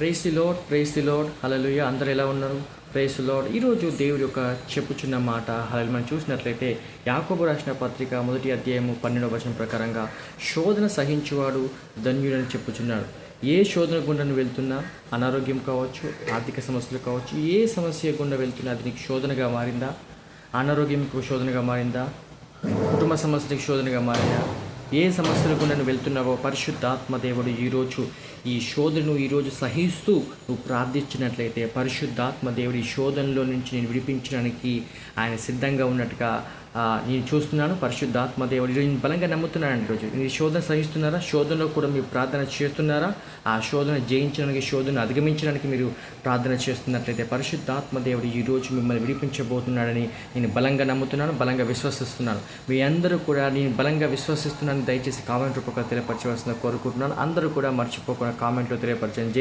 Praise the lord praise the lord hallelujah అందరు ఎలా ఉన్నారు? ప్రైస్ ది లోడ్ ఈరోజు దేవుడి యొక్క చెప్పుచున్న మాట హలలు మనం చూసినట్లయితే యాకోబు రాసిన పత్రిక మొదటి అధ్యాయము పన్నెండవ వచనం ప్రకారంగా శోధన సహించువాడు ధన్యుడని చెప్పుచున్నాడు. ఏ శోధన గుండా వెళ్తున్నా అనారోగ్యం కావచ్చు ఆర్థిక సమస్యలు కావచ్చు ఏ సమస్య గుండా వెళ్తున్నా అది నీకు శోధనగా మారిందా? అనారోగ్యం శోధనగా మారిందా? కుటుంబ సమస్యలకు శోధనగా మారిందా? ఏ సమస్యల గుండా నువ్వు వెళ్తున్నావో పరిశుద్ధాత్మ దేవుడు ఈరోజు ఈ శోధను ఈరోజు సహిస్తూ నువ్వు ప్రార్థించినట్లయితే పరిశుద్ధాత్మ దేవుడు ఈ శోధనలో నుంచి నేను విడిపించడానికి ఆయన సిద్ధంగా ఉన్నట్టుగా నేను చూస్తున్నాను. పరిశుద్ధాత్మదేవుడు ఈరోజు నేను బలంగా నమ్ముతున్నాను ఈరోజు. ఈ శోధన సహిస్తున్నారా? శోధనలో కూడా మీరు ప్రార్థన చేస్తున్నారా? ఆ శోధన జయించడానికి శోధన అధిగమించడానికి మీరు ప్రార్థన చేస్తున్నట్లయితే పరిశుద్ధాత్మదేవుడు ఈరోజు మిమ్మల్ని విడిపించబోతున్నాడని నేను బలంగా నమ్ముతున్నాను బలంగా విశ్వసిస్తున్నాను. మీ అందరూ కూడా నేను బలంగా విశ్వసిస్తున్నాను దయచేసి కామెంట్ రూపంగా తెలియపరచవలసిన కోరుకుంటున్నాను. అందరూ కూడా మర్చిపోకుండా కామెంట్లో తెలియపరచండి.